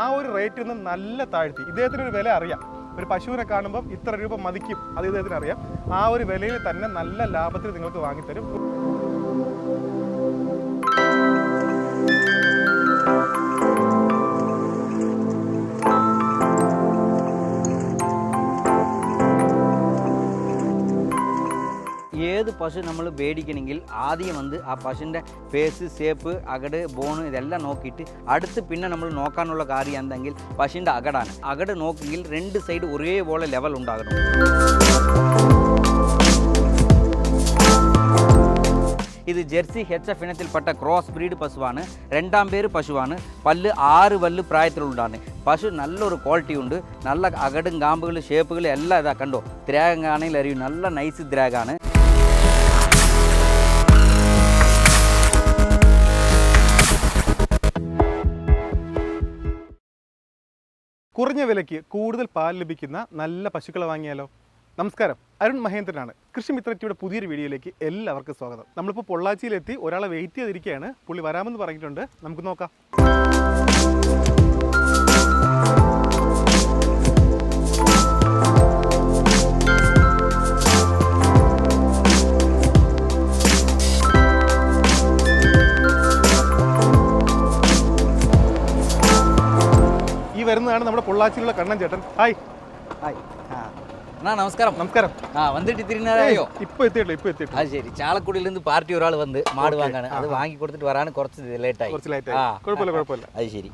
ആ ഒരു റേറ്റിൽ നിന്ന് നല്ല താഴ്ത്തി. ഇദ്ദേഹത്തിന് ഒരു വില അറിയാം. ഒരു പശുവിനെ കാണുമ്പോൾ ഇത്ര രൂപ മതിക്കും. അത് ഇദ്ദേഹത്തിന് അറിയാം. ആ ഒരു വിലയിൽ തന്നെ നല്ല ലാഭത്തിൽ നിങ്ങൾക്ക് വാങ്ങിത്തരും. ഏത് പശു നമ്മൾ മേടിക്കണമെങ്കിൽ ആദ്യം വന്ന് ആ പശുവിൻ്റെ ഫേസ് ഷേപ്പ് അകട് ബോണ് ഇതെല്ലാം നോക്കിയിട്ട് അടുത്ത് പിന്നെ നമ്മൾ നോക്കാനുള്ള കാര്യം എന്തെങ്കിൽ പശുവിൻ്റെ അകടാണ് അകട് നോക്കിയെങ്കിൽ രണ്ട് സൈഡ് ഒരേപോലെ ലെവൽ ഉണ്ടാകണം ഇത് ജെർസി ഹെച്ച് എഫ് ഇനത്തിൽപ്പെട്ട ക്രോസ് ബ്രീഡ് പശുവാണ് രണ്ടാം പേര് പശുവാണ് പല്ല് ആറ് പല്ല് പ്രായത്തിലുള്ളതാണ് പശു നല്ലൊരു ക്വാളിറ്റി ഉണ്ട് നല്ല അകടും കാമ്പുകളും ഷേപ്പുകളും എല്ലാം ഇതാ കണ്ടോ ദ്രാഗം ആണെങ്കിൽ അറിയും നല്ല നൈസ് ദ്രാഗാണ് കുറഞ്ഞ വിലയ്ക്ക് കൂടുതൽ പാൽ ലഭിക്കുന്ന നല്ല പശുക്കളെ വാങ്ങിയാലോ? നമസ്കാരം. അരുൺ മഹേന്ദ്രനാണ്. കൃഷി മിത്രറ്റിയുടെ പുതിയൊരു വീഡിയോയിലേക്ക് എല്ലാവർക്കും സ്വാഗതം. നമ്മളിപ്പോൾ പൊള്ളാച്ചിയിലെത്തി ഒരാളെ വെയിറ്റ് ചെയ്തിരിക്കുകയാണ്. പുള്ളി വരാമെന്ന് പറഞ്ഞിട്ടുണ്ട്. നമുക്ക് നോക്കാം. വരുന്നതാണ് നമ്മുടെ പൊള്ളാച്ചിയിലുള്ള കണ്ണൻ ചേട്ടൻ ഹായ് ഹായ് ആ അണ്ണാ നമസ്കാരം നമസ്കാരം ആ വന്നിട്ട് ഇത്തിരി നേരമായോ ഇപ്പൊ എത്തിയിട്ടില്ല ഇപ്പൊ എത്തിയിട്ടില്ല അത് ശരി ചാലക്കുടിയിൽ നിന്ന് പാർട്ടി ഒരാൾ വന്ന് മാട് Okay. വാങ്ങാണ് അത് വാങ്ങി കൊടുത്തിട്ട് വരാൻ കുറച്ച് ലേറ്റായി കുറച്ച് ലേറ്റ് ആ ആയി കുഴപ്പമില്ല കുഴപ്പമില്ല അത് ശരി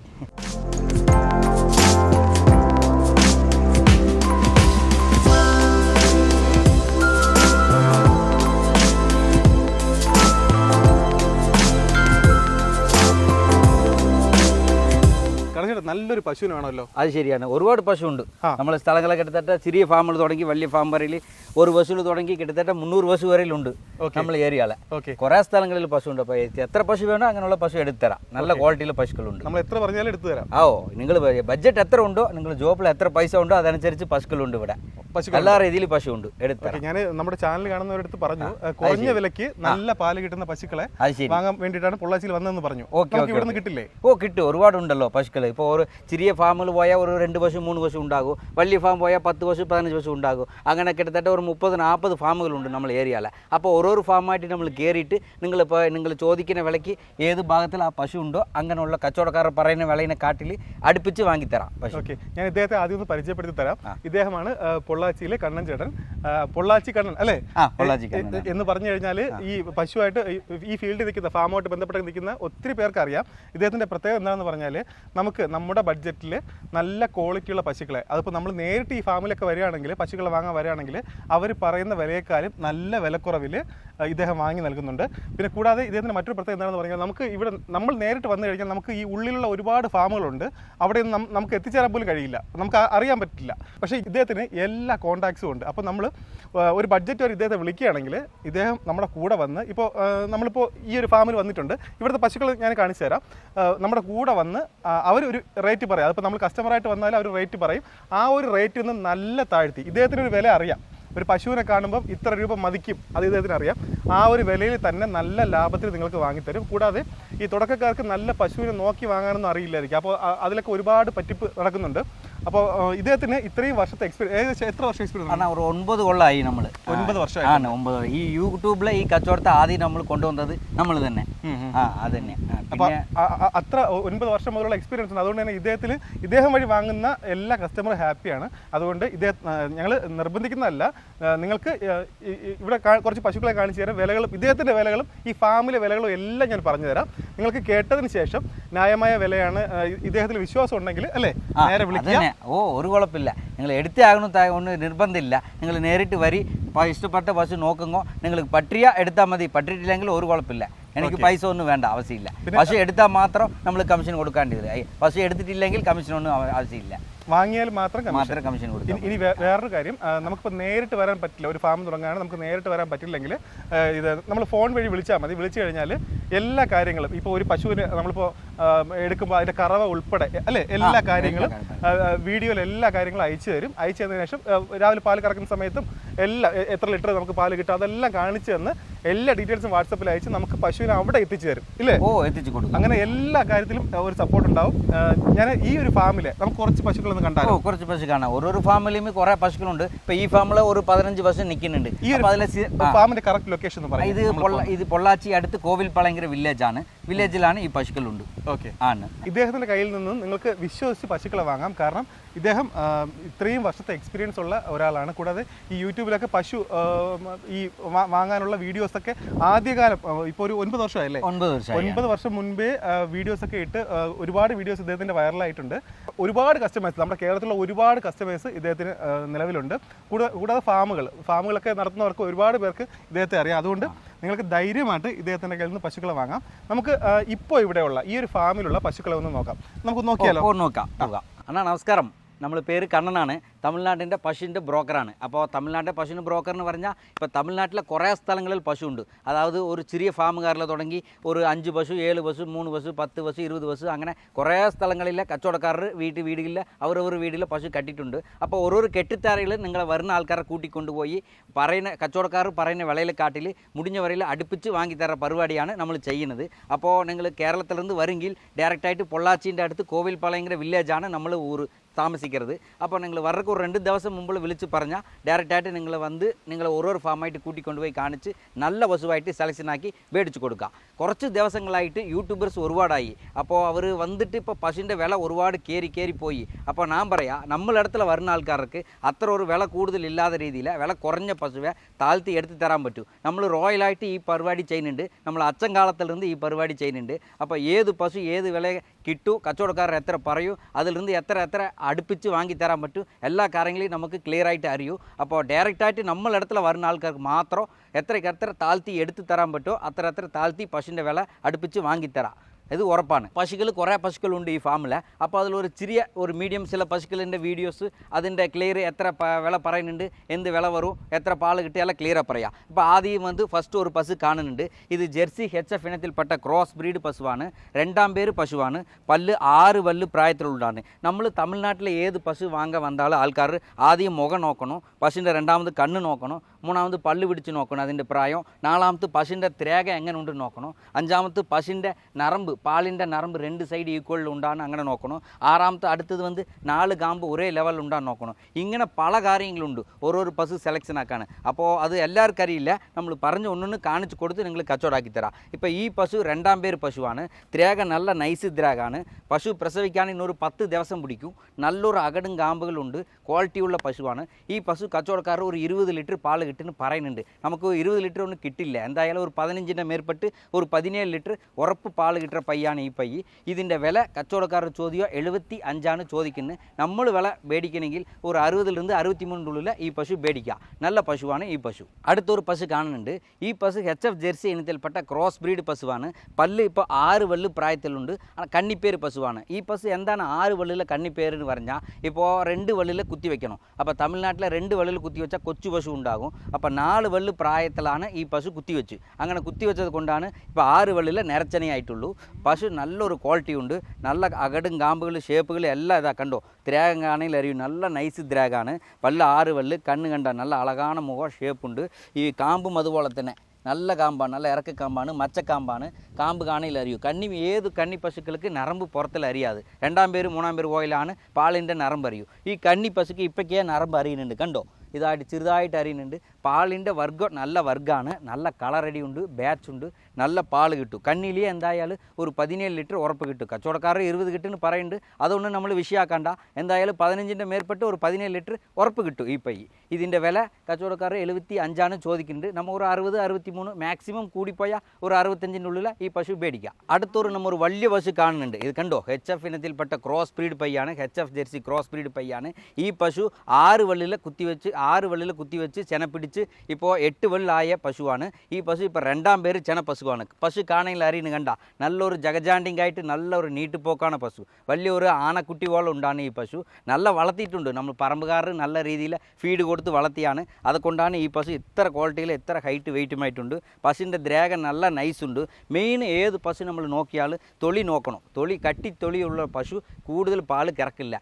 നല്ലൊരു പശുവിന് വേണമല്ലോ. അത് ശരിയാണ്. ഒരുപാട് പശു ഉണ്ട് ആ. നമ്മളെ സ്ഥലങ്ങളെ കിട്ടത്തട്ട ചെറിയ ഫാമിൽ തുടങ്ങി വലിയ ഫാം വരയിൽ ഒരു പശുവിൽ തുടങ്ങി കിട്ടത്തട്ട മുന്നൂറ് പശു വരയിലുണ്ട്. നമ്മൾ ഏരിയയിലെ. കുറേ സ്ഥലങ്ങളിൽ പശു ഉണ്ട് അപ്പോൾ എത്ര പശു വേണോ അങ്ങനെയുള്ള പശു എടുത്തരാം നല്ല ക്വാളിറ്റിയിലെ പശുക്കളുണ്ട്. നമ്മൾ എത്ര പറഞ്ഞാലും എടുത്തു തരാം ഓ നിങ്ങൾ ബഡ്ജറ്റ് എത്ര ഉണ്ടോ നിങ്ങൾ ജോബിൽ എത്ര പൈസ ഉണ്ടോ അതനുസരിച്ച് പശുക്കളുണ്ട് ഇവിടെ. എല്ലാ രീതിയിൽ പശു ഉണ്ട് എടുത്തു ഞാൻ നമ്മുടെ ചാനൽ കാണുന്നവരടുത്ത് പറഞ്ഞു കുറഞ്ഞ വിലക്ക് നല്ല പാൽ കിട്ടുന്ന പശുക്കളെ വാങ്ങാൻ വേണ്ടിയിട്ടാണ് പൊള്ളാച്ചിയിൽ വന്നതെന്ന് പറഞ്ഞു. ഓക്കെ ഇവിടെ നിന്ന് കിട്ടില്ലേ? ഓ കിട്ടും. ഒരുപാടുണ്ടല്ലോ പശുക്കൾ ഇപ്പോൾ ഒരു ചെറിയ ഫാമിൽ പോയാൽ ഒരു രണ്ട് പശു മൂന്ന് പശു ഉണ്ടാകും. വലിയ ഫാം പോയാൽ പത്ത് പശു പതിനഞ്ച് പശു ഉണ്ടാകും. അങ്ങനെ കിട്ടത്തട്ട ഒരു മുപ്പത് നാൽപ്പത് ഫാമുകളുണ്ട് നമ്മൾ ഏരിയയിൽ അപ്പോൾ ഓരോരോ ഫാമായിട്ട് നമ്മൾ കയറിയിട്ട് നിങ്ങളിപ്പോൾ നിങ്ങൾ ചോദിക്കുന്ന വിലയ്ക്ക് ഏത് ഭാഗത്തിൽ ആ പശു ഉണ്ടോ അങ്ങനെയുള്ള കച്ചവടക്കാരർ പറയുന്ന വിലയിനെ കാട്ടിൽ അടുപ്പിച്ച് വാങ്ങിത്തരാം പശു. ഓക്കെ. ഞാൻ ഇദ്ദേഹത്തെ ആദ്യം ഒന്ന് പരിചയപ്പെടുത്തി തരാം. ഇദ്ദേഹമാണ് പൊള്ളാച്ചിയിലെ കണ്ണൻ ചേട്ടൻ. പൊള്ളാച്ചി കണ്ണൻ അല്ലേ? പൊള്ളാച്ചി എന്ന് പറഞ്ഞു കഴിഞ്ഞാൽ ഈ പശുവായിട്ട് ഈ- ഫീൽഡിൽ നിൽക്കുന്ന ഫാമുമായിട്ട് ബന്ധപ്പെട്ട് നിൽക്കുന്ന ഒത്തിരി പേർക്ക് അറിയാം. ഇദ്ദേഹത്തിന്റെ പ്രത്യേകത എന്താണെന്ന് പറഞ്ഞാൽ നമുക്ക് നമ്മുടെ ബഡ്ജറ്റിൽ നല്ല ക്വാളിറ്റിയുള്ള പശുക്കളെ. അതിപ്പോൾ നമ്മൾ നേരിട്ട് ഈ ഫാമിലൊക്കെ വരികയാണെങ്കിൽ പശുക്കളെ വാങ്ങാൻ വരികയാണെങ്കിൽ അവർ പറയുന്ന വിലയേക്കാളും നല്ല വിലക്കുറവിൽ ഇദ്ദേഹം വാങ്ങി നൽകുന്നുണ്ട്. പിന്നെ കൂടാതെ ഇദ്ദേഹത്തിന് മറ്റൊരു പ്രത്യേകത എന്താണെന്ന് പറഞ്ഞാൽ നമുക്ക് ഇവിടെ നമ്മൾ നേരിട്ട് വന്നു കഴിഞ്ഞാൽ നമുക്ക് ഈ ഉള്ളിലുള്ള ഒരുപാട് ഫാമുകളുണ്ട് അവിടെ നമുക്ക് എത്തിച്ചേരാൻ പോലും കഴിയില്ല. നമുക്ക് അറിയാൻ പറ്റില്ല. പക്ഷേ ഇദ്ദേഹത്തിന് എല്ലാ കോൺടാക്ട്സും ഉണ്ട്. അപ്പോൾ നമ്മൾ ഒരു ബഡ്ജറ്റ് ഒരു ഇദ്ദേഹത്തെ വിളിക്കുകയാണെങ്കിൽ ഇദ്ദേഹം നമ്മുടെ കൂടെ വന്ന് ഇപ്പോൾ നമ്മളിപ്പോൾ ഈ ഒരു ഫാമിൽ വന്നിട്ടുണ്ട്. ഇവിടുത്തെ പശുക്കൾ ഞാൻ കാണിച്ചു തരാം നമ്മുടെ കൂടെ വന്ന് അവർ ഒരു റേറ്റ് പറയും. അതിപ്പോൾ നമ്മൾ കസ്റ്റമറായിട്ട് വന്നാൽ അവർ റേറ്റ് പറയും. ആ ഒരു റേറ്റിൽ നിന്ന് നല്ല താഴ്ത്തി. ഇദ്ദേഹത്തിനൊരു വില അറിയാം. ഒരു പശുവിനെ കാണുമ്പം ഇത്ര രൂപ മതിക്കും. അത് ഇദ്ദേഹത്തിന് അറിയാം. ആ ഒരു വിലയിൽ തന്നെ നല്ല ലാഭത്തിൽ നിങ്ങൾക്ക് വാങ്ങിത്തരും. കൂടാതെ ഈ തുടക്കക്കാർക്ക് നല്ല പശുവിനെ നോക്കി വാങ്ങാനൊന്നും അറിയില്ലായിരിക്കും. അപ്പോൾ അതിലൊക്കെ ഒരുപാട് പറ്റിപ്പ് നടക്കുന്നുണ്ട്. അപ്പോൾ ഇദ്ദേഹത്തിന് ഇത്രയും വർഷത്തെ എക്സ്പീരിയൻസ് ഏകദേശം എത്ര വർഷം എക്സ്പീരിയൻസ് ആണ് ഒരു ഒൻപത് കൊള്ളമായി നമ്മൾ ഒൻപത് വർഷം ആണ് ഒമ്പത് ഈ യൂട്യൂബിലെ ഈ കച്ചവടത്തെ ആദ്യം നമ്മൾ കൊണ്ടുവന്നത് നമ്മൾ തന്നെ. ആ അത് തന്നെ. അപ്പോൾ അത്ര ഒൻപത് വർഷം മുതലുള്ള എക്സ്പീരിയൻസ് ഉണ്ട്. അതുകൊണ്ട് തന്നെ ഇദ്ദേഹത്തിൽ ഇദ്ദേഹം വഴി വാങ്ങുന്ന എല്ലാ കസ്റ്റമറും ഹാപ്പിയാണ് അതുകൊണ്ട് ഇദ്ദേഹം ഞങ്ങൾ നിർബന്ധിക്കുന്നതല്ല. നിങ്ങൾക്ക് ഇവിടെ കുറച്ച് പശുക്കളെ കാണിച്ചു തരാം. വിലകളും ഇദ്ദേഹത്തിന്റെ വിലകളും ഈ ഫാമിലെ വിലകളും എല്ലാം ഞാൻ പറഞ്ഞു തരാം നിങ്ങൾക്ക് കേട്ടതിന് ശേഷം ന്യായമായ വിലയാണ് ഇദ്ദേഹത്തിൽ വിശ്വാസം ഉണ്ടെങ്കിൽ അല്ലേ നേരെ വിളിക്കാം വിളിക്കുക ഓ ഒരു കുഴപ്പമില്ല. നിങ്ങൾ എടുത്തേ ആകണം ഒന്നും നിർബന്ധമില്ല. നിങ്ങൾ നേരിട്ട് വരി ഇഷ്ടപ്പെട്ട പശു നോക്കുമ്പോൾ നിങ്ങൾക്ക് പട്ടിയ എടുത്താൽ മതി. പട്ടിയിട്ടില്ലെങ്കിൽ ഒരു കുഴപ്പമില്ല. എനിക്ക് പൈസ ഒന്നും വേണ്ട ആവശ്യമില്ല. പശു എടുത്താൽ മാത്രം നമ്മൾ കമ്മീഷൻ കൊടുക്കേണ്ടി വരും. പശു എടുത്തിട്ടില്ലെങ്കിൽ കമ്മീഷൻ ഒന്നും ആവശ്യമില്ല. വാങ്ങിയാൽ മാത്രം കമ്മീഷൻ കൊടുക്കും ഇനി വേറൊരു കാര്യം നമുക്കിപ്പോൾ നേരിട്ട് വരാൻ പറ്റില്ല ഒരു ഫാം തുടങ്ങാണ് നമുക്ക് നേരിട്ട് വരാൻ പറ്റില്ലെങ്കിൽ ഇത് നമ്മൾ ഫോൺ വഴി വിളിച്ചാൽ മതി. വിളിച്ചു കഴിഞ്ഞാൽ എല്ലാ കാര്യങ്ങളും ഇപ്പോൾ ഒരു പശുവിന് നമ്മളിപ്പോൾ എടുക്കുമ്പോൾ അതിന്റെ കറവ ഉൾപ്പെടെ അല്ലേ? എല്ലാ കാര്യങ്ങളും വീഡിയോയിൽ എല്ലാ കാര്യങ്ങളും അയച്ചു തരും. അയച്ചു തന്നതിന് ശേഷം രാവിലെ പാൽ കറക്കുന്ന സമയത്തും എല്ലാ എത്ര ലിറ്റർ നമുക്ക് പാൽ കിട്ടും അതെല്ലാം കാണിച്ചു തന്ന് എല്ലാ ഡീറ്റെയിൽസും വാട്സപ്പിൽ അയച്ച് നമുക്ക് പശുവിനെ അവിടെ എത്തിച്ചു തരും. ഇല്ലേ? ഓ എത്തിച്ചു കൊടുക്കും. അങ്ങനെ എല്ലാ കാര്യത്തിലും ഒരു സപ്പോർട്ട് ഉണ്ടാവും. ഞാൻ ഈ ഒരു ഫാമിലെ നമുക്ക് കുറച്ച് പശുക്കളൊന്ന് കണ്ടാലോ? കുറച്ച് പശു കാണാം. ഓരോ ഫാമിലിയും ഫാമിലും കുറേ പശുക്കളുണ്ട്. ഇപ്പൊ ഈ ഫാമിൽ ഒരു പതിനഞ്ച് പശു നിൽക്കുന്നുണ്ട്. ഈ ഒരു ഫാമിന്റെ കറക്റ്റ് ലൊക്കേഷൻ ഇത് ഇത് പൊള്ളാച്ചി അടുത്ത് കോവിൽ പളയങ്കര വില്ലേജ് ആണ്. വില്ലേജിലാണ് ഈ പശുക്കളുണ്ട്. ഓക്കെ. ആണ്. ഇദ്ദേഹത്തിന്റെ കയ്യിൽ നിന്നും നിങ്ങൾക്ക് വിശ്വസിച്ച് പശുക്കളെ വാങ്ങാം. കാരണം ഇദ്ദേഹം ഇത്രയും വർഷത്തെ എക്സ്പീരിയൻസ് ഉള്ള ഒരാളാണ്. കൂടാതെ ഈ യൂട്യൂബിലൊക്കെ പശു ഈ വാങ്ങാനുള്ള വീഡിയോസ് ഒക്കെ ആദ്യകാലം ഇപ്പോൾ ഒരു ഒൻപത് വർഷമായല്ലേ? ഒൻപത് വർഷം ഒൻപത് വർഷം മുൻപേ വീഡിയോസ് ഒക്കെ ഇട്ട് ഒരുപാട് വീഡിയോസ് ഇദ്ദേഹത്തിന്റെ വൈറലായിട്ടുണ്ട്. ഒരുപാട് കസ്റ്റമേഴ്സ് നമ്മുടെ കേരളത്തിലുള്ള ഒരുപാട് കസ്റ്റമേഴ്സ് ഇദ്ദേഹത്തിന് നിലവിലുണ്ട്. കൂടാതെ ഫാമുകൾ ഫാമുകളൊക്കെ നടത്തുന്നവർക്ക് ഒരുപാട് പേർക്ക് ഇദ്ദേഹത്തെ അറിയാം. അതുകൊണ്ട് നിങ്ങൾക്ക് ധൈര്യമായിട്ട് ഇദ്ദേഹത്തിന്റെ കയ്യിൽ നിന്ന് പശുക്കളെ വാങ്ങാം. നമുക്ക് ഇപ്പോൾ ഇവിടെയുള്ള ഈ ഒരു ഫാമിലുള്ള പശുക്കളെ ഒന്ന് നോക്കാം. നമുക്ക് നോക്കിയാലോ? നോക്കാം. അണ്ണാ നമസ്കാരം. നമ്മൾ പേര് കണ്ണനാണ്. തമിഴ്നാടിന്റെ പശുവിന്റെ ബ്രോക്കറാണ്. അപ്പോൾ തമിഴ്നാട്ടിലെ പശുവിന്റെ ബ്രോക്കർ എന്ന് പറഞ്ഞാൽ ഇപ്പോൾ തമിഴ്നാട്ടിലെ കുറേ സ്ഥലങ്ങളിൽ പശു ഉണ്ട് അതായത് ഒരു ചെറിയ ഫാമുകാരിൽ തുടങ്ങി ഒരു അഞ്ച് പശു ഏഴ് പശു മൂന്ന് പശു പത്ത് പശു ഇരുപത് പശു അങ്ങനെ കുറേ സ്ഥലങ്ങളിലെ കച്ചവടക്കാർ വീട്ടിൽ വീടില്ല അവരവർ വീട്ടിലെ പശു കെട്ടിയിട്ടുണ്ട്. അപ്പോൾ ഓരോരോ കെട്ടിത്താരയിൽ നിങ്ങളെ വരുന്ന ആൾക്കാരെ കൂട്ടിക്കൊണ്ടുപോയി പറയുന്ന കച്ചവടക്കാർ പറയുന്ന വിളയിൽ കാട്ടിൽ മുടിഞ്ഞ വരയിൽ അടുപ്പിച്ച് വാങ്ങിത്തര പരിപാടിയാണ് നമ്മൾ ചെയ്യുന്നത്. അപ്പോൾ നിങ്ങൾ കേരളത്തിലിருந்து വരുമെങ്കിൽ ഡയറക്റ്റായിട്ട് പൊള്ളാച്ചിന്റെ അടുത്ത് കോവിൽപ്പാളയങ്കര വില്ലേജാണ് നമ്മൾ ഊർ താമസിക്കരുത് അപ്പോൾ നിങ്ങൾ വരക്ക് ഒരു രണ്ട് ദിവസം മുമ്പ് വിളിച്ച് പറഞ്ഞാൽ ഡയറക്റ്റായിട്ട് നിങ്ങൾ വന്ന് നിങ്ങൾ ഓരോ ഫാമായിട്ട് കൂട്ടിക്കൊണ്ടുപോയി കാണിച്ച് നല്ല പശുവായിട്ട് സെലക്ഷനാക്കി മേടിച്ചു കൊടുക്കുക കുറച്ച് ദിവസങ്ങളായിട്ട് യൂട്യൂബേഴ്സ് ഒരുപാടായി അപ്പോൾ അവർ വന്നിട്ട് ഇപ്പോൾ പശുവിൻ്റെ വില ഒരുപാട് കയറി കയറി പോയി അപ്പോൾ ഞാൻ പറയാം നമ്മളിടത്തിൽ വരുന്ന ആൾക്കാർക്ക് അത്ര ഒരു വില കൂടുതൽ ഇല്ലാത്ത രീതിയിൽ വില കുറഞ്ഞ പശുവെ താഴ്ത്തി എടുത്ത് തരാൻ പറ്റൂ നമ്മൾ റോയലായിട്ട് ഈ പരിപാടി ചെയ്യുന്നുണ്ട് നമ്മൾ അച്ഛൻ കാലത്തിൽ നിന്ന് ഈ പരിപാടി ചെയ്യുന്നുണ്ട് അപ്പോൾ ഏത് പശു ഏത് വില കിട്ടു കച്ചവടക്കാരർ എത്ര പറയൂ അതിലിരുന്ന് എത്ര എത്ര അടുപ്പിച്ച് വാങ്ങി തരാൻ പറ്റും എല്ലാ കാര്യങ്ങളെയും നമുക്ക് ക്ലിയർ ആയിട്ട് അറിയൂ അപ്പോൾ ഡയറക്റ്റായിട്ട് നമ്മളിടത്തിൽ വരുന്ന ആൾക്കാർക്ക് മാത്രം എത്രയ്ക്ക് എത്ര താഴ്ത്തി എടുത്തു തരാൻ പറ്റുമോ അത്ര അത്ര താഴ്ത്തി പശുവിൻ്റെ വില അടുപ്പിച്ച് വാങ്ങിത്തരാം ഇത് ഉറപ്പാണ് പശുക്കൾ കുറേ പശുക്കളുണ്ട് ഈ ഫാമിൽ അപ്പോൾ അതിലൊരു ചെറിയ ഒരു മീഡിയം ചില പശുക്കളിൻ്റെ വീഡിയോസ് അതിൻ്റെ ക്ലിയർ എത്ര വില പറയുന്നുണ്ട് എന്ത് വില വരും എത്ര പാൽ കിട്ടിയാലും ക്ലിയറാக പറയാം ഇപ്പോൾ ആദ്യം വന്ന് ഫസ്റ്റ് ഒരു പശു കാണുന്നുണ്ട് ഇത് ജെർസി ഹെച്ച് എഫ് ഇനത്തിൽപ്പെട്ട ക്രോസ് ബ്രീഡ് പശുവാണ് രണ്ടാം പേര് പശുവാണ് പല്ല് ആറ് പല്ല് പ്രായത്തിലുള്ളതാണ് നമ്മൾ തമിഴ്നാട്ടിലെ ഏത് പശു വാങ്ങാൻ വന്നാലും ആൾക്കാർ ആദ്യം മുഖം നോക്കണം പശുവിൻ്റെ രണ്ടാമത് കണ്ണ് നോക്കണം മൂന്നാമത് പല്ല് പിടിച്ച് നോക്കണം അതിൻ്റെ പ്രായം നാലാമത് പശുവിൻ്റെ ത്രേക എങ്ങനെ ഉണ്ട് നോക്കണം അഞ്ചാമത് പശുവിൻ്റെ നരമ്പ് പാലിൻ്റെ നരമ്പ് രണ്ട് സൈഡ് ഈക്വൽ ഉണ്ടാണ് അങ്ങനെ നോക്കണം ആറാമത്തെ അടുത്തത് വന്ന് നാല് കാമ്പ് ഒരേ ലെവൽ ഉണ്ടാന്ന് നോക്കണം ഇങ്ങനെ പല കാര്യങ്ങളുണ്ട് ഓരോരോ പശു സെലക്ഷൻ ആക്കാണ് അപ്പോൾ അത് എല്ലാവർക്കും അറിയില്ല നമ്മൾ പറഞ്ഞ് ഒന്നൊന്ന് കാണിച്ച് കൊടുത്ത് നിങ്ങൾ കച്ചവടാക്കി തരാം ഇപ്പോൾ ഈ പശു രണ്ടാം പേര് പശുവാണ് ത്രേക നല്ല നൈസ് ദ്രാഗാണ് പശു പ്രസവിക്കാൻ ഇന്നൊരു പത്ത് ദിവസം പിടിക്കും നല്ലൊരു അകടും കാമ്പുകളുണ്ട് ക്വാളിറ്റിയുള്ള പശുവാണ് ഈ പശു കച്ചവടക്കാർ ഒരു ഇരുപത് ലിറ്റർ പാൽ കിട്ടുന്നു പറയുന്നുണ്ട് നമുക്ക് ഇരുപത് ലിറ്റർ ഒന്നും കിട്ടില്ല എന്തായാലും ഒരു പതിനഞ്ചിൻ്റെ മേൽപ്പെട്ട് ഒരു പതിനേഴ് ലിറ്റർ ഉറപ്പ് പാൽ കിട്ടുന്ന പയ്യാണ് ഈ പയ്യ് ഇതിൻ്റെ വില കച്ചവടക്കാർ ചോദ്യം എഴുപത്തി അഞ്ചാണ് ചോദിക്കുന്നത് നമ്മൾ വില മേടിക്കണമെങ്കിൽ ഒരു അറുപതിലിருந்து അറുപത്തി മൂന്നിനുള്ളിൽ ഈ പശു മേടിക്കുക നല്ല പശുവാണ് ഈ പശു അടുത്തൊരു പശു കാണുന്നുണ്ട് ഈ പശു ഹെച്ച് എഫ് ജെർസി ഇനത്തിൽപ്പെട്ട ക്രോസ് ബ്രീഡ് പശുവാണ് പല്ല് ഇപ്പോൾ ആറ് വള്ളു പ്രായത്തിലുണ്ട് കണ്ണിപ്പേര് പശുവാണ് ഈ പശു എന്താണ് ആറ് വള്ളിലെ കണ്ണിപ്പേരെന്ന് പറഞ്ഞാൽ ഇപ്പോൾ രണ്ട് വള്ളിൽ കുത്തി വെക്കണം അപ്പോൾ തമിഴ്നാട്ടിലെ രണ്ട് വള്ളിൽ കുത്തി വെച്ചാൽ കൊച്ചു പശു ഉണ്ടാകും அப்போ நாலு வல்லு പ്രായത്തിലാണ് ഈ പശു കുത്തിവെച്ച് അങ്ങനെ കുത്തിവെച്ചത് കൊണ്ടാണ് ഇപ്പോൾ ആറ് വെള്ളിൽ നിരച്ചനയായിട്ടുള്ളൂ പശു നല്ലൊരു ക്വാളിറ്റി ഉണ്ട് നല്ല അകടും കാമ്പുകൾ ഷേപ്പുകൾ എല്ലാം ഇതാ കണ്ടോ ദ്രാഗം ആണെങ്കിൽ അറിയും നല്ല നൈസ് ദ്രാഗാണ് പല്ല ആറ് വെള്ള് കണ്ണ് കണ്ട നല്ല അളകാണ മുഖ ഷേപ്പുണ്ട് ഈ കാമ്പും അതുപോലെ തന്നെ நல்ல காம்பான் நல்ல இறக்க காம்பான் மச்ச காம்பான் காம்பு காணையில் அறியும் கன்னி ஏது கன்னி பசுக்களுக்கு நரம்பு புறத்தில் அறியாது ரெண்டாம் பேர் மூணாம் பேர் கோயிலான பாலின்ற நரம்பு அறியும் ஈ கன்னி பசுக்கு இப்போக்கே நரம்பு அறியணுண்டு கண்டோம் ഇതായിട്ട് ചെറുതായിട്ട് അരിയുന്നുണ്ട് പാലിൻ്റെ വർഗ നല്ല വർഗ്ഗമാണ് നല്ല കളറടിയുണ്ട് ബാച്ചുണ്ട് നല്ല പാൽ കിട്ടും കണ്ണിലേ എന്തായാലും ഒരു പതിനേഴ് ലിറ്റർ ഉറപ്പ് കിട്ടും കച്ചവടക്കാരൻ ഇരുപത് കിട്ടുന്നു പറയുന്നുണ്ട് അതുകൊണ്ട് നമ്മൾ വിഷയാക്കണ്ട എന്തായാലും പതിനഞ്ചിൻ്റെ മേൽപ്പെട്ട് ഒരു പതിനേഴ് ലിറ്റർ ഉറപ്പ് കിട്ടും ഈ പൈ ഇതിൻ്റെ വില കച്ചവടക്കാർ എഴുപത്തി അഞ്ചാണ് ചോദിക്കുന്നുണ്ട് നമ്മൾ ഒരു അറുപത് അറുപത്തി മൂന്ന് മാക്സിമം കൂടിപ്പോയാൽ ഒരു അറുപത്തഞ്ചിൻ്റെ ഉള്ളിൽ ഈ പശു പേടിക്കാം അടുത്തൊരു നമ്മൾ ഒരു വലിയ പശു കാണുന്നുണ്ട് ഇത് കണ്ടോ ഹെച്ച് എഫ് ഇനത്തിൽപ്പെട്ട cross breed പയ്യാണ് H F Jersey cross breed പയ്യാണ് ഈ പശു ആറ് വള്ളിയിൽ കുത്തിവെച്ച് ആറ് വെള്ളിൽ കുത്തി വെച്ച് ചെന പിടിച്ച് ഇപ്പോൾ എട്ട് വെള്ളായ പശുവാണ്. ഈ പശു ഇപ്പോൾ രണ്ടാം പേര് ചെന പശുവാണ്. പശു കാണയിൽ അറിയുന്നു കണ്ട? നല്ലൊരു ജഗജാണ്ടിങ്ങായിട്ട് നല്ലൊരു നീട്ടുപോക്കാണ് പശു. വലിയൊരു ആനക്കുട്ടി പോലെ ഉണ്ടാണ് ഈ പശു. നല്ല വളർത്തിയിട്ടുണ്ട്. നമ്മൾ പറമ്പുകാർ നല്ല രീതിയിൽ ഫീഡ് കൊടുത്ത് വളർത്തിയാണ്. അതുകൊണ്ടാണ് ഈ പശു ഇത്ര ക്വാളിറ്റിയിൽ ഇത്ര ഹൈറ്റ് വെയിറ്റുമായിട്ടുണ്ട് പശുവിന്റെ ദ്രാഗൻ നല്ല നൈസ് ഉണ്ട്. മെയിൻ ഏത് പശു നമ്മൾ നോക്കിയാൽ തൊളി നോക്കണം. തൊളി കട്ടി തൊളിയുള്ള പശു കൂടുതൽ പാൽ കിറക്കില്ല.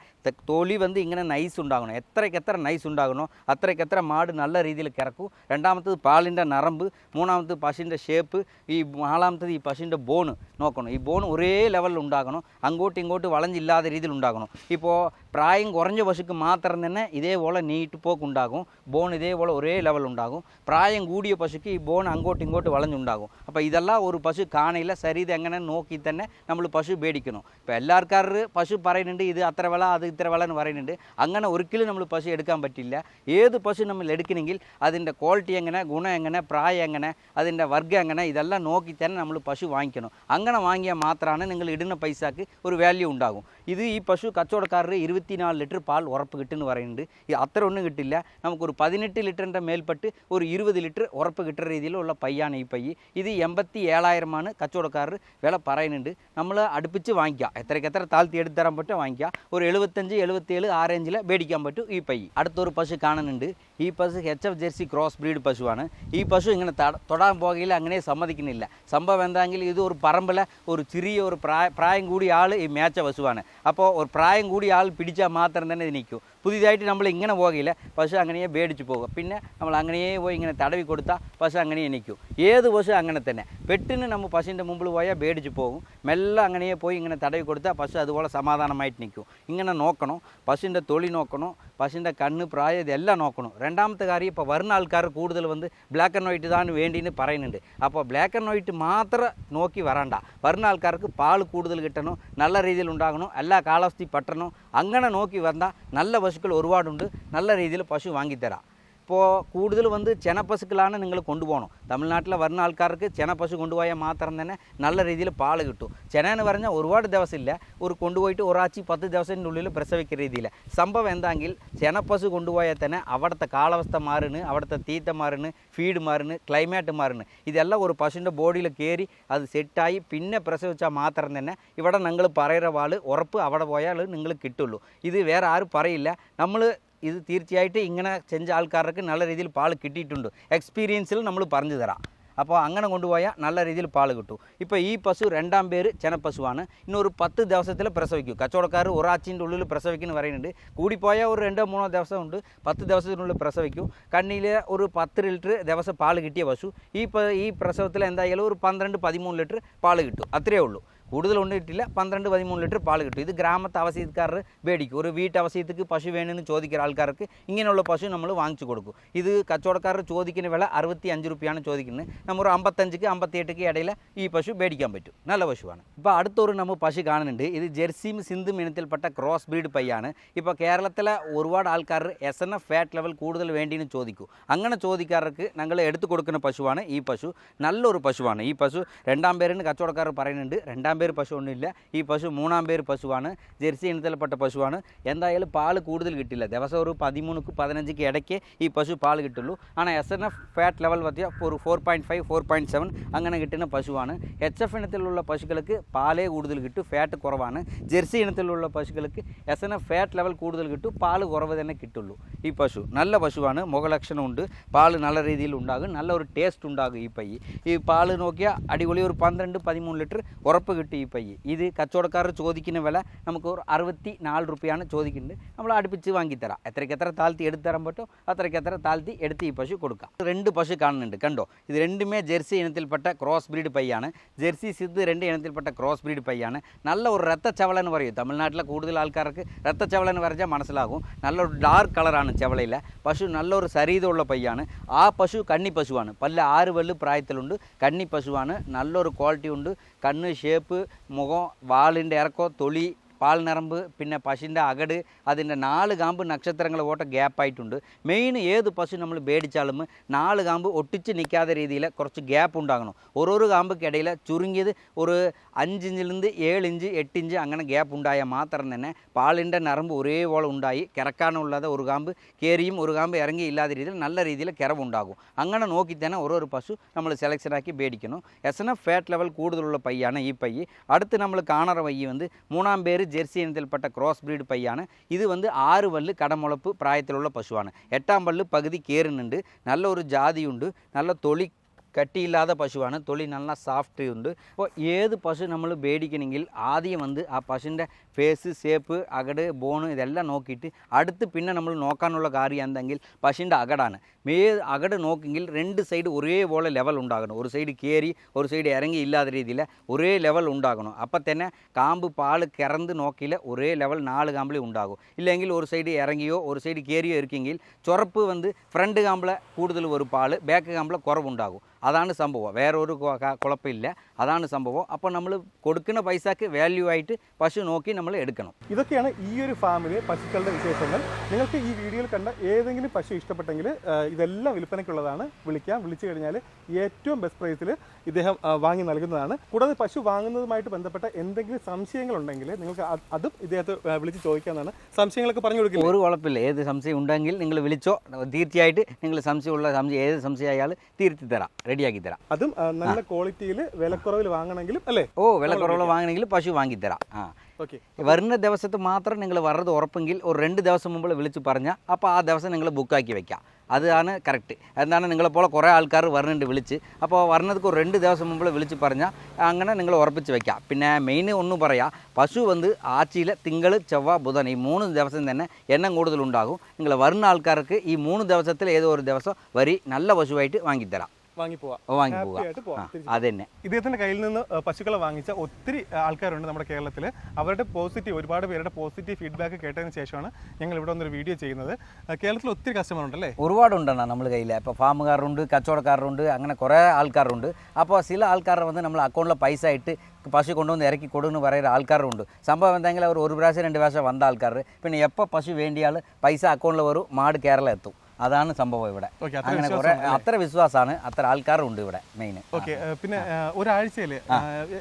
തൊലി വന്ന് ഇങ്ങനെ നൈസ് ഉണ്ടാകണം എത്രയ്ക്ക് എത്ര നൈസ് ഉണ്ടാകണോ അത്രയ്ക്ക് എത്ര മാട് നല്ല രീതിയിൽ കിറക്കും രണ്ടാമത്തത് പാലിൻ്റെ നറമ്പ് മൂന്നാമത്തത് പശുവിൻ്റെ ഷേപ്പ് ഈ നാലാമത്തത് ഈ പശുവിൻ്റെ ബോണ് നോക്കണം ഈ ബോൺ ഒരേ ലെവലിൽ ഉണ്ടാകണം അങ്ങോട്ടും ഇങ്ങോട്ടും വളഞ്ഞില്ലാത്ത രീതിയിൽ ഉണ്ടാകണം ഇപ്പോൾ പ്രായം കുറഞ്ഞ പശുക്ക് മാത്രം തന്നെ ഇതേപോലെ നീട്ട് പോക്ക് ഉണ്ടാകും ബോൺ ഇതേപോലെ ഒരേ ലെവൽ ഉണ്ടാകും പ്രായം കൂടിയ പശുക്ക് ഈ ബോൺ അങ്ങോട്ടും ഇങ്ങോട്ടും വളഞ്ഞുണ്ടാകും അപ്പോൾ ഇതെല്ലാം ഒരു പശു കാണില്ല ശരീരം എങ്ങനെ നോക്കി തന്നെ നമ്മൾ പശു മേടിക്കണം ഇപ്പോൾ എല്ലാവർക്കാർ പശു പറയുന്നുണ്ട് ഇത് അത്ര വില അത് ഇത്ര എന്ന് പറയുന്നുണ്ട്. അങ്ങനെ ഒരിക്കലും നമ്മൾ പശു എടുക്കാൻ പറ്റില്ല. ഏത് പശു നമ്മൾ എടുക്കണമെങ്കിൽ അതിന്റെ ക്വാളിറ്റി എങ്ങനെ ഗുണം എങ്ങനെ പ്രായം എങ്ങനെ അതിന്റെ വർഗം എങ്ങനെ ഇതെല്ലാം നോക്കി തന്നെ നമ്മൾ പശു വാങ്ങിക്കണം. അങ്ങനെ വാങ്ങിയാൽ മാത്രമാണ് നിങ്ങൾ ഇടുന്ന പൈസക്ക് ഒരു വാല്യൂ ഉണ്ടാകും. ഇത് ഈ പശു കച്ചവടക്കാരർ ഇരുപത്തിനാല് ലിറ്റർ പാൽ ഉറപ്പ് കിട്ടുമെന്ന് പറയുന്നുണ്ട്. ഈ അത്ര ഒന്നും കിട്ടില്ല. നമുക്കൊരു പതിനെട്ട് ലിറ്ററിന്റെ മേൽപ്പെട്ട് ഒരു ഇരുപത് ലിറ്റർ ഉറപ്പ് കിട്ടുന്ന രീതിയിലുള്ള പയ്യാണ് ഈ പയ്യ്. ഇത് എൺപത്തി ഏഴായിരമാണ് കച്ചവടക്കാരർ വില പറയുന്നുണ്ട്. നമ്മൾ അടുപ്പിച്ച് വാങ്ങിക്കുക എത്രയ്ക്ക് എത്ര താഴ്ത്തി എടുത്തരാൻ പറ്റുമോ വാങ്ങിക്കുക ഒരു എഴുപത്തഞ്ച് എഴുപത്തിയേഴ് ആ റേഞ്ചിൽ മേടിക്കാൻ പറ്റും ഈ പയ്യ് അടുത്തൊരു പശു കാണുന്നുണ്ട് ഈ പശു H F Jersey cross breed പശുവാണ്. ഈ പശു ഇങ്ങനെ തൊടാൻ പോകയില്ല അങ്ങനെ സമ്മതിക്കുന്നില്ല. സംഭവം എന്താണെങ്കിൽ ഇത് ഒരു പറമ്പിലെ ഒരു ചെറിയ ഒരു പ്രായ പ്രായം കൂടിയ ആൾ ഈ മേച്ച പശുവാണ്. അപ്പോൾ ഒരു പ്രായം കൂടിയ ആൾ പിടിച്ചാൽ മാത്രം തന്നെ ഇത് നിൽക്കൂ. പുതിയതായിട്ട് നമ്മൾ ഇങ്ങനെ പോകില്ല പശു അങ്ങനെയേ മേടിച്ച് പോകുക. പിന്നെ നമ്മൾ അങ്ങനെയേ പോയി ഇങ്ങനെ തടവി കൊടുത്താൽ പശു അങ്ങനെയേ നിൽക്കും. ഏത് പശു അങ്ങനെ തന്നെ. പെട്ടിന് നമ്മൾ പശുവിന്റെ മുമ്പിൽ പോയാൽ മേടിച്ച് പോകും. മെല്ലെ അങ്ങനെയേ പോയി ഇങ്ങനെ തടവി കൊടുത്താൽ പശു അതുപോലെ സമാധാനമായിട്ട് നിൽക്കും. ഇങ്ങനെ നോക്കണം. പശുവിന്റെ തൊളി നോക്കണം. പശുവിന്റെ കണ്ണ് പ്രായം ഇതെല്ലാം നോക്കണം. രണ്ടാമത്തെ കാര്യം ഇപ്പോൾ വരുന്ന ആൾക്കാർ കൂടുതൽ വന്ന് ബ്ലാക്ക് ആൻഡ് വൈറ്റ് ഇതാണ് വേണ്ടിയെന്ന് പറയുന്നുണ്ട് അപ്പോൾ ബ്ലാക്ക് ആൻഡ് വൈറ്റ് മാത്രം നോക്കി വരണ്ട വരുന്ന ആൾക്കാർക്ക് പാൽ കൂടുതൽ കിട്ടണം നല്ല രീതിയിൽ ഉണ്ടാകണം എല്ലാ കാലാവസ്ഥയും പറ്റണം അങ്ങനെ നോക്കി വന്നാൽ നല്ല പശുക്കൾ ഒരുപാടുണ്ട് നല്ല രീതിയിൽ പശു വാങ്ങിത്തരാം ഇപ്പോൾ കൂടുതൽ വന്ന് ചെന പശുക്കളാണ് നിങ്ങൾ കൊണ്ടുപോകണം. തമിഴ്നാട്ടിൽ വരുന്ന ആൾക്കാർക്ക് ചെന പശു കൊണ്ടുപോയാൽ മാത്രം തന്നെ നല്ല രീതിയിൽ പാൽ കിട്ടും. ചെന എന്ന് പറഞ്ഞാൽ ഒരുപാട് ദിവസമില്ല. ഒരു കൊണ്ടുപോയിട്ട് ഒരാഴ്ച പത്ത് ദിവസത്തിന്റെ ഉള്ളിൽ പ്രസവിക്കുന്ന രീതിയിൽ സംഭവം എന്താങ്കിൽ ചെന പശു കൊണ്ടുപോയാൽ തന്നെ അവിടുത്തെ കാലാവസ്ഥ മാറുന്നു അവിടുത്തെ തീറ്റ മാറുന്നു ഫീഡ് മാറുന്നു ക്ലൈമാറ്റ് മാറുന്നു. ഇതെല്ലാം ഒരു പശുവിന്റെ ബോഡിയിൽ കയറി അത് സെറ്റായി പിന്നെ പ്രസവിച്ചാൽ മാത്രം തന്നെ ഇവിടെ നിങ്ങൾ പറയുന്ന വാൾ ഉറപ്പ് അവിടെ പോയാൽ നിങ്ങൾ കിട്ടുള്ളൂ. ഇത് വേറെ ആരും പറയില്ല. നമ്മൾ ഇത് തീർച്ചയായിട്ടും ഇങ്ങനെ ചെഞ്ച ആൾക്കാർക്ക് നല്ല രീതിയിൽ പാൽ കിട്ടിയിട്ടുണ്ട്. എക്സ്പീരിയൻസിൽ നമ്മൾ പറഞ്ഞു തരാം. അപ്പോൾ അങ്ങനെ കൊണ്ടുപോയാൽ നല്ല രീതിയിൽ പാൽ കിട്ടും. ഇപ്പോൾ ഈ പശു രണ്ടാം പേര് ചെനപ്പശുവാണ്. ഇന്നൊരു പത്ത് ദിവസത്തിൽ പ്രസവിക്കും. കച്ചവടക്കാർ ഒരാഴ്ചന്റെ ഉള്ളിൽ പ്രസവിക്കുന്നു പറയുന്നുണ്ട്. കൂടിപ്പോയാൽ ഒരു രണ്ടോ മൂന്നോ ദിവസം ഉണ്ട് പത്ത് ദിവസത്തിനുള്ളിൽ പ്രസവിക്കും. കണ്ണിയിൽ ഒരു പത്ത് ലിറ്റർ ദിവസം പാൽ കിട്ടിയ പശു. ഈ ഈ പ്രസവത്തിൽ എന്തായാലും ഒരു പന്ത്രണ്ട് പതിമൂന്ന് ലിറ്റർ പാൽ കിട്ടും. അത്രയേ ഉള്ളൂ. കൂടുതൽ കിട്ടില്ല പന്ത്രണ്ട് പതിമൂന്ന് ലിറ്റർ പാൽ കിട്ടും. ഇത് ഗ്രാമത്തെ അവസ്ഥക്കാർ മേടിക്കും ഒരു വീട്ടവസ്ഥയത്തേക്ക് പശു വേണമെന്ന് ചോദിക്കുന്ന ആൾക്കാർക്ക് ഇങ്ങനെയുള്ള പശു നമ്മൾ വാങ്ങിച്ചു കൊടുക്കും. ഇത് കച്ചവടക്കാർ ചോദിക്കുന്ന വില അറുപത്തി അഞ്ച് റുപ്യാണ് ചോദിക്കുന്നത്. നമ്മൾ അമ്പത്തഞ്ചിക്ക് അമ്പത്തിയെട്ടിക്ക് ഇടയിൽ ഈ പശു മേടിക്കാൻ പറ്റും. നല്ല പശുവാണ്. ഇപ്പോൾ അടുത്തൊരു നമ്മൾ പശു കാണുന്നുണ്ട്. ഇത് ജെർസിയും സിന്ധു ഇനത്തിൽപ്പെട്ട ക്രോസ് ബ്രീഡ് പയ്യാണ്. ഇപ്പോൾ കേരളത്തിലെ ഒരുപാട് ആൾക്കാർ S N F fat level കൂടുതൽ വേണ്ടിയെന്ന് ചോദിക്കും. അങ്ങനെ ചോദിക്കാർക്ക് ഞങ്ങൾ എടുത്തു കൊടുക്കുന്ന പശുവാണ് ഈ പശു. നല്ലൊരു പശുവാണ്. ഈ പശു രണ്ടാം പേരിന് കച്ചവടക്കാർ പറയുന്നുണ്ട്. രണ്ടാം പേര് പശു ഒന്നുമില്ല ഈ പശു മൂന്നാം പേര് പശുവാണ് ജെർസി ഇനത്തിൽപ്പെട്ട പശുവാണ് എന്തായാലും പാല് കൂടുതൽ കിട്ടില്ല ദിവസം ഒരു പതിമൂന്നുക്ക് പതിനഞ്ചിക്ക് ഇടയ്ക്ക് ഈ പശു പാൽ കിട്ടുള്ളൂ ஆனால் S N F fat level പറ്റിയ ഒരു four point five four point seven അങ്ങനെ കിട്ടുന്ന പശുവാണ് എച്ച് എഫ് ഇനത്തിലുള്ള പശുക്കൾക്ക് പാലേ കൂടുതൽ കിട്ടും ഫാറ്റ് കുറവാണ് ജെർസി ഇനത്തിലുള്ള പശുക്കൾക്ക് S N F fat level കൂടുതൽ കിട്ടും പാല് കുറവ് തന്നെ കിട്ടുള്ളൂ ഈ പശു നല്ല പശുവാണ് മുഖലക്ഷണമുണ്ട് പാല് നല്ല രീതിയിൽ ഉണ്ടാകും നല്ല ഒരു ടേസ്റ്റ് ഉണ്ടാകും ഈ പയ്യ് ഈ പാല് നോക്കിയാൽ അടിപൊളി ഒരു പന്ത്രണ്ട് പതിമൂന്ന് ലിറ്റർ ഉറപ്പ് കിട്ടും ഈ പയ്യ് ഇത് കച്ചവടക്കാർ ചോദിക്കുന്ന വില നമുക്ക് ഒരു അറുപത്തി നാല് റുപ്യാണ് ചോദിക്കുന്നത് നമ്മൾ അടുപ്പിച്ച് വാങ്ങിത്തരാം എത്രയ്ക്ക് എത്ര താഴ്ത്തി എടുത്ത് തരാൻ പറ്റുമോ അത്രയ്ക്ക് എത്ര താഴ്ത്തി എടുത്ത് ഈ പശു കൊടുക്കാം രണ്ട് പശു കാണുന്നുണ്ട് കണ്ടോ ഇത് രണ്ടുമേ ജെർസി ഇനത്തിൽപ്പെട്ട ക്രോസ് ബ്രീഡ് പയ്യാണ് ജെർസി സിദ്ധ് രണ്ട് ഇനത്തിൽപ്പെട്ട ക്രോസ് ബ്രീഡ് പയ്യാണ് നല്ല ഒരു രത്തച്ചവള എന്ന് പറയും തമിഴ്നാട്ടിലെ കൂടുതൽ ആൾക്കാർക്ക് രത്തച്ചവള എന്ന് പറഞ്ഞാൽ മനസ്സിലാകും നല്ലൊരു ഡാർക്ക് കളറാണ് ചവളയിലെ പശു നല്ലൊരു ശരീരമുള്ള പയ്യാണ് ആ പശു കന്നി പശുവാണ് പല്ല ആറ് വെള്ളു പ്രായത്തിലുണ്ട് കന്നി പശുവാണ് നല്ലൊരു ക്വാളിറ്റി ഉണ്ട് കണ്ണ് ഷേപ്പ് മുഖം വാളിൻ്റെ ഇറക്കോ തൊലി പാൽ നരമ്പ് പിന്നെ പശുവിൻ്റെ അകട് അതിൻ്റെ നാല് കാമ്പ് നക്ഷത്രങ്ങളെ ഓട്ട ഗ്യാപ്പായിട്ടുണ്ട് മെയിൻ ഏത് പശു നമ്മൾ മേടിച്ചാലും നാല് കാമ്പ് ഒട്ടിച്ച് നിൽക്കാത്ത രീതിയിൽ കുറച്ച് ഗ്യാപ്പ് ഉണ്ടാകണം ഓരോരോ കാമ്പുക്കിടയിൽ ചുരുങ്ങിയത് ഒരു അഞ്ച് ഇഞ്ചിലിരുന്ന് ഏഴ് ഇഞ്ച് എട്ട് ഇഞ്ച് അങ്ങനെ ഗ്യാപ്പ് ഉണ്ടായാൽ മാത്രം തന്നെ പാലിൻ്റെ നരമ്പ് ഒരേപോലെ ഉണ്ടായി കിറക്കാനുള്ളത് ഒരു കാമ്പ് കയറിയും ഒരു കാമ്പ് ഇറങ്ങി ഇല്ലാത്ത രീതിയിൽ നല്ല രീതിയിൽ കിറവുണ്ടാകും അങ്ങനെ നോക്കി തന്നെ ഓരോരോ പശു നമ്മൾ സെലക്ഷനാക്കി മേടിക്കണം S N F fat level കൂടുതലുള്ള പയ്യാണ് ഈ പയ്യ് അടുത്ത് നമ്മൾ കാണറ പയ്യ് வந்து மூணாம் பேர் ஜெர்சி இனத்தில்பட்ட கிராஸ் பிரீடு பையான. இது வந்து ஆறு வல்லு கடமுளப்பு பிராயத்தில் உள்ள பசுவான. எட்டாம் பல்லு பகுதி கேருனுண்டு நல்ல ஒரு ஜாதி உண்டு நல்ல தொழி കട്ടിയില്ലാത്ത പശുവാണ് തൊളി നല്ല സോഫ്റ്റ് ഉണ്ട് അപ്പോൾ ഏത് പശു നമ്മൾ മേടിക്കണമെങ്കിൽ ആദ്യം വന്ന് ആ പശുവിൻ്റെ ഫേസ് ഷേപ്പ് അകട് ബോണ് ഇതെല്ലാം നോക്കിയിട്ട് അടുത്ത് പിന്നെ നമ്മൾ നോക്കാനുള്ള കാര്യം എന്തെങ്കിൽ പശുവിൻ്റെ അകടാണ് മേ അകട് നോക്കിയെങ്കിൽ രണ്ട് സൈഡ് ഒരേപോലെ ലെവൽ ഉണ്ടാകണം ഒരു സൈഡ് കയറി ഒരു സൈഡ് ഇറങ്ങി ഇല്ലാത്ത രീതിയിൽ ഒരേ ലെവൽ ഉണ്ടാകണം അപ്പം തന്നെ കാമ്പ് പാൽ കിറന്ന് നോക്കിയില്ല ഒരേ ലെവൽ നാല് കാമ്പിൽ ഉണ്ടാകും ഇല്ലെങ്കിൽ ഒരു സൈഡ് ഇറങ്ങിയോ ഒരു സൈഡ് കയറിയോ ഇരിക്കെങ്കിൽ ചുറപ്പ് വന്ന് ഫ്രണ്ട് കാമ്പിൽ കൂടുതൽ ഒരു പാൽ ബാക്ക് കാമ്പിൽ കുറവുണ്ടാകും അതാണ് സംഭവം. വേറെ ഒരു കുഴപ്പമില്ല. അതാണ് സംഭവം. അപ്പോൾ നമ്മൾ കൊടുക്കുന്ന പൈസക്ക് വാല്യൂ ആയിട്ട് പശു നോക്കി നമ്മൾ എടുക്കണം. ഇതൊക്കെയാണ് ഈ ഒരു ഫാമിലെ പശുക്കളുടെ വിശേഷങ്ങൾ. നിങ്ങൾക്ക് ഈ വീഡിയോയിൽ കണ്ട ഏതെങ്കിലും പശു ഇഷ്ടപ്പെട്ടെങ്കിൽ ഇതെല്ലാം വിൽപ്പനയ്ക്കുള്ളതാണ് വിളിക്കാം വിളിച്ചു കഴിഞ്ഞാൽ ഏറ്റവും ബെസ്റ്റ് പ്രൈസിൽ ഇദ്ദേഹം വാങ്ങി നൽകുന്നതാണ്. കൂടാതെ പശു വാങ്ങുന്നതുമായിട്ട് ബന്ധപ്പെട്ട എന്തെങ്കിലും സംശയങ്ങളുണ്ടെങ്കിൽ നിങ്ങൾക്ക് അതും ഇദ്ദേഹത്തെ വിളിച്ച് ചോദിക്കാമെന്നാണ് സംശയങ്ങളൊക്കെ പറഞ്ഞു കൊടുക്കില്ല? ഒരു കുഴപ്പമില്ല. ഏത് സംശയം ഉണ്ടെങ്കിൽ നിങ്ങൾ വിളിച്ചോ. തീർച്ചയായിട്ട് നിങ്ങൾ സംശയമുള്ള സംശയം ഏത് സംശയം തീർത്തി തരാം. റെഡിയാക്കി തരാം അതും നല്ല ക്വാളിറ്റിയിൽ വിലക്കുറവിൽ വാങ്ങണമെങ്കിലും അല്ലേ? ഓ വിലക്കുറവിൽ വാങ്ങണമെങ്കിൽ പശു വാങ്ങിത്തരാം. ആ. ഓക്കെ. വരുന്ന ദിവസത്ത് മാത്രം നിങ്ങൾ വരത് ഉറപ്പെങ്കിൽ ഒരു രണ്ട് ദിവസം മുമ്പ് വിളിച്ച് പറഞ്ഞാൽ അപ്പോൾ ആ ദിവസം നിങ്ങൾ ബുക്കാക്കി വെക്കാം. അതാണ് കറക്റ്റ് എന്താണ് നിങ്ങളെപ്പോലെ കുറേ ആൾക്കാർ വരുന്നുണ്ട് വിളിച്ച്. അപ്പോൾ വരുന്നതുക്ക് ഒരു രണ്ട് ദിവസം മുമ്പ് വിളിച്ച് പറഞ്ഞാൽ അങ്ങനെ നിങ്ങൾ ഉറപ്പിച്ച് വെക്കാം. പിന്നെ മെയിൻ ഒന്നും പറയാം പശു വന്ന് ആഴ്ചയിൽ തിങ്കൾ ചൊവ്വ ബുധൻ ഈ മൂന്ന് ദിവസം തന്നെ എണ്ണം കൂടുതലുണ്ടാകും. നിങ്ങൾ വരുന്ന ആൾക്കാർക്ക് ഈ മൂന്ന് ദിവസത്തിൽ ഏതോ ഒരു ദിവസം വരി നല്ല പശുവായിട്ട് വാങ്ങിത്തരാം. വാങ്ങി പോവാം അത് തന്നെ. ഇദ്ദേഹത്തിന്റെ കയ്യിൽ നിന്ന് പശുക്കളെ വാങ്ങിച്ച ഒത്തിരി ആൾക്കാരുണ്ട് നമ്മുടെ കേരളത്തിൽ അവരുടെ പോസിറ്റീവ് ഒരുപാട് പേരുടെ പോസിറ്റീവ് ഫീഡ്ബാക്ക് കേട്ടതിന് ശേഷമാണ് ഞങ്ങൾ ഇവിടെ വന്നൊരു വീഡിയോ ചെയ്യുന്നത്. കേരളത്തിൽ ഒത്തിരി കസ്റ്റമർ ഉണ്ടല്ലേ? ഒരുപാടുണ്ടെണ്ണ നമ്മൾ കയ്യിൽ ഇപ്പോൾ ഫാമുകാരുണ്ട് കച്ചവടക്കാരുണ്ട് അങ്ങനെ കുറേ ആൾക്കാരുണ്ട്. അപ്പോൾ ചില ആൾക്കാരെ വന്ന് നമ്മൾ അക്കൗണ്ടിൽ പൈസ ഇട്ട് പശു കൊണ്ടുവന്ന് ഇറക്കി കൊടുന്ന് പറയുന്ന ആൾക്കാരുണ്ട്. സംഭവം എന്തെങ്കിലും അവർ ഒരു പ്രാവശ്യം രണ്ട് പ്രാവശ്യം വന്ന ആൾക്കാർ പിന്നെ എപ്പോൾ പശു വേണ്ടിയാൽ പൈസ അക്കൗണ്ടിൽ വരും മാട് കേരളം എത്തും. അതാണ് സംഭവം ഇവിടെ അങ്ങനെ കുറെ അത്ര വിശ്വാസമാണ് അത്ര ആൾക്കാരുണ്ട് ഇവിടെ മെയിൻ പിന്നെ ഒരാഴ്ചയിൽ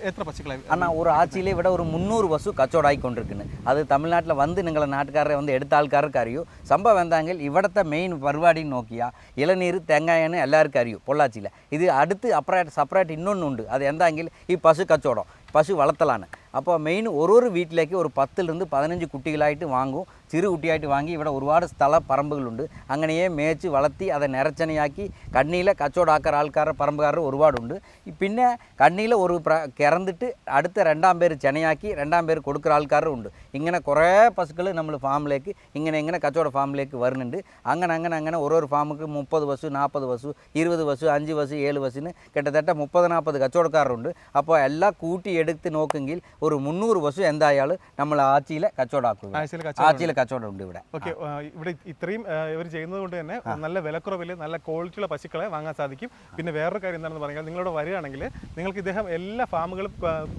എത്ര പശുക്കളെ അണ്ണാ ഒരു ആഴ്ചയിൽ ഇവിടെ ഒരു മുന്നൂറ് പശു കച്ചവടമായിക്കൊണ്ടിരിക്കുന്നു അത് തമിഴ്നാട്ടിൽ വന്ന് നിങ്ങളെ നാട്ടുകാരെ വന്ന് എടുത്ത ആൾക്കാർക്ക് അറിയൂ സംഭവം എന്താങ്കിൽ ഇവിടുത്തെ മെയിൻ പരിപാടി നോക്കിയാൽ ഇളനീർ തേങ്ങയാണ് എല്ലാവർക്കും അറിയൂ പൊള്ളാച്ചിയിൽ ഇത് അടുത്ത് അപ്പറേറ്റ് സെപ്പറേറ്റ് ഇന്നൊന്നുണ്ട് അത് എന്താങ്കിൽ ഈ പശു കച്ചവടം പശു വളർത്തലാണ് അപ്പോൾ മെയിൻ ഒരു ഒരു വീട്ടിലേക്ക് ഒരു പത്തിലിருந்து പതിനഞ്ച് കുട്ടികളായിട്ട് വാങ്ങും ചെറു കുട്ടിയായിട്ട് വാങ്ങി ഇവിടെ ഒരുപാട് സ്ഥല പറമ്പുകളുണ്ട് അങ്ങനെയേ മേച്ച് വളർത്തി அதை നിറച്ചനയാക്കി കണ്ണിയിലെ കച്ചവടമാക്കാർ ആൾക്കാരുടെ പറമ്പുകാർ ഒരുപാടുണ്ട് ഈ പിന്നെ കണ്ണിയിൽ ഒരു പ്ര കിറന്നിട്ട് അടുത്ത രണ്ടാം പേര് ചെനയാക്കി രണ്ടാം പേര് കൊടുക്കുന്ന ആൾക്കാരും ഉണ്ട് ഇങ്ങനെ കുറേ പശുക്കൾ നമ്മൾ ഫാമിലേക്ക് ഇങ്ങനെ ഇങ്ങനെ കച്ചവട ഫാമിലേക്ക് വരുന്നുണ്ട് അങ്ങനെ അങ്ങനെ അങ്ങനെ ഓരോരു ഫാമുക്ക് മുപ്പത് പശു നാൽപ്പത് പശു ഇരുപത് പശു അഞ്ച് പശു ഏഴ് പശുന്ന് കിട്ടത്തട്ട മുപ്പത് നാൽപ്പത് കച്ചവടക്കാരുണ്ട് അപ്പോൾ എല്ലാം കൂട്ടി എടുത്ത് നോക്കെങ്കിൽ ഒരു മുന്നൂറ് പശു എന്തായാലും നമ്മൾ ആച്ചിയിലെ കച്ചവടമാക്കും ആഴ്ചയിൽ ആച്ചിയിലെ കച്ചവടം ഉണ്ട് ഇവിടെ. ഓക്കെ ഇവിടെ ഇത്രയും ഇവർ ചെയ്യുന്നത് കൊണ്ട് തന്നെ നല്ല വിലക്കുറവിൽ നല്ല ക്വാളിറ്റിയുള്ള പശുക്കളെ വാങ്ങാൻ സാധിക്കും. പിന്നെ വേറൊരു കാര്യം എന്താണെന്ന് പറഞ്ഞാൽ നിങ്ങളോട് വരികയാണെങ്കിൽ നിങ്ങൾക്ക് ഇദ്ദേഹം എല്ലാ ഫാമുകളും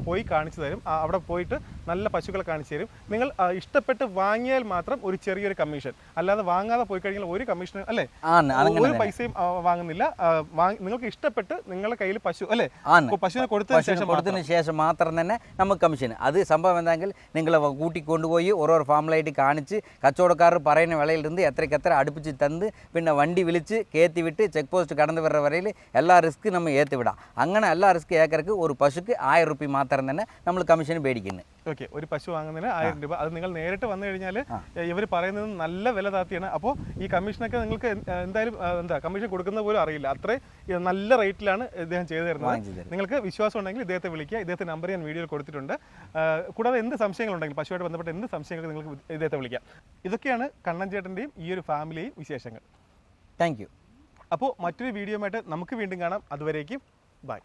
പോയി കാണിച്ചു തരും. അവിടെ പോയിട്ട് നല്ല പശുക്കളെ കാണിച്ചു തരും. നിങ്ങൾ ഇഷ്ടപ്പെട്ട് വാങ്ങിയാൽ മാത്രം ഒരു ചെറിയൊരു കമ്മീഷൻ. അല്ലാതെ വാങ്ങാതെ പോയി കഴിഞ്ഞാൽ ഒരു കമ്മീഷൻ അല്ലേ? ഒരു പൈസയും വാങ്ങുന്നില്ല. നിങ്ങൾക്ക് ഇഷ്ടപ്പെട്ട് നിങ്ങളുടെ കയ്യിൽ പശു അല്ലേ? പശുവിനെ കൊടുത്തതിന് ശേഷം കൊടുത്തതിന് ശേഷം മാത്രം തന്നെ നമുക്ക് കമ്മീഷൻ. അത് സംഭവം എന്താണെങ്കിൽ നിങ്ങൾ കൂട്ടി കൊണ്ടുപോയി ഓരോ ഫാമിലായിട്ട് കാണിച്ച് കച്ചവടക്കാർ പറയുന്ന വിലയിലിருந்து എത്രയ്ക്ക് എത്ര അടുപ്പിച്ച് തന്ന് പിന്നെ വണ്ടി വിളിച്ച് കയറ്റി വിട്ട് ചെക്ക് പോസ്റ്റ് കടന്നു വരുന്ന വരയിൽ എല്ലാ റിസ്ക് നമ്മൾ ഏത്തി അങ്ങനെ എല്ലാ റിസ്ക് ഏക്കർക്ക് ഒരു പശുക്ക് ആയിരം റുപ്പി മാത്രം തന്നെ നമ്മൾ കമ്മീഷൻ മേടിക്കുന്നത് ഓക്കെ ഒരു പശു വാങ്ങുന്നതിന് ആയിരം രൂപ. അത് നിങ്ങൾ നേരിട്ട് വന്നു കഴിഞ്ഞാൽ ഇവർ പറയുന്നത് നല്ല വില താത്തിയാണ്. അപ്പോൾ ഈ കമ്മീഷനൊക്കെ നിങ്ങൾക്ക് എന്തായാലും എന്താ കമ്മീഷൻ കൊടുക്കുന്ന പോലും അറിയില്ല. അത്രയും നല്ല റേറ്റിലാണ് ഇദ്ദേഹം ചെയ്തു തരുന്നത്. നിങ്ങൾക്ക് വിശ്വാസം ഉണ്ടെങ്കിൽ ഇദ്ദേഹത്തെ വിളിക്കുക. ഇദ്ദേഹത്തെ നമ്പർ ഞാൻ വീഡിയോയിൽ കൊടുത്തിട്ടുണ്ട്. കൂടാതെ എന്ത് സംശയങ്ങളുണ്ടെങ്കിൽ പശുവായിട്ട് ബന്ധപ്പെട്ട എന്ത് സംശയങ്ങൾ നിങ്ങൾക്ക് ഇദ്ദേഹത്തെ വിളിക്കാം. ഇതൊക്കെയാണ് കണ്ണൻ ചേട്ടന്റെയും ഈ ഒരു ഫാമിലിയെയും വിശേഷങ്ങൾ. Thank you. അപ്പോൾ മറ്റൊരു വീഡിയോയുമായിട്ട് നമുക്ക് വീണ്ടും കാണാം. അതുവരേക്കും ബൈ.